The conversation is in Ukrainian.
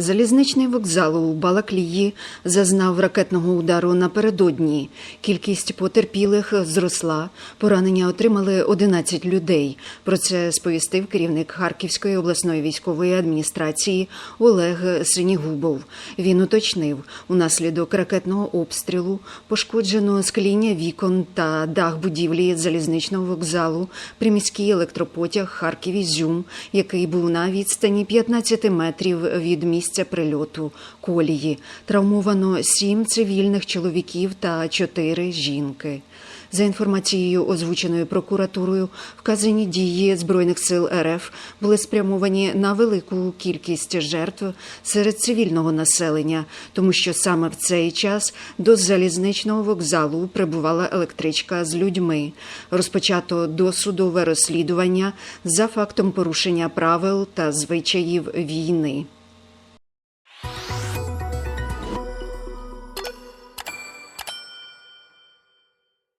Залізничний вокзал у Балаклії зазнав ракетного удару напередодні. Кількість потерпілих зросла. Поранення отримали 11 людей. Про це сповістив керівник Харківської обласної військової адміністрації Олег Синігубов. Він уточнив, унаслідок ракетного обстрілу пошкоджено скління вікон та дах будівлі залізничного вокзалу, приміський електропотяг Харків-Ізюм, який був на відстані 15 метрів від місця прильоту колії. Травмовано сім цивільних чоловіків та чотири жінки. За інформацією, озвученою прокуратурою, вказані дії збройних сил РФ були спрямовані на велику кількість жертв серед цивільного населення, тому що саме в цей час до залізничного вокзалу прибувала електричка з людьми. Розпочато досудове розслідування за фактом порушення правил та звичаїв війни.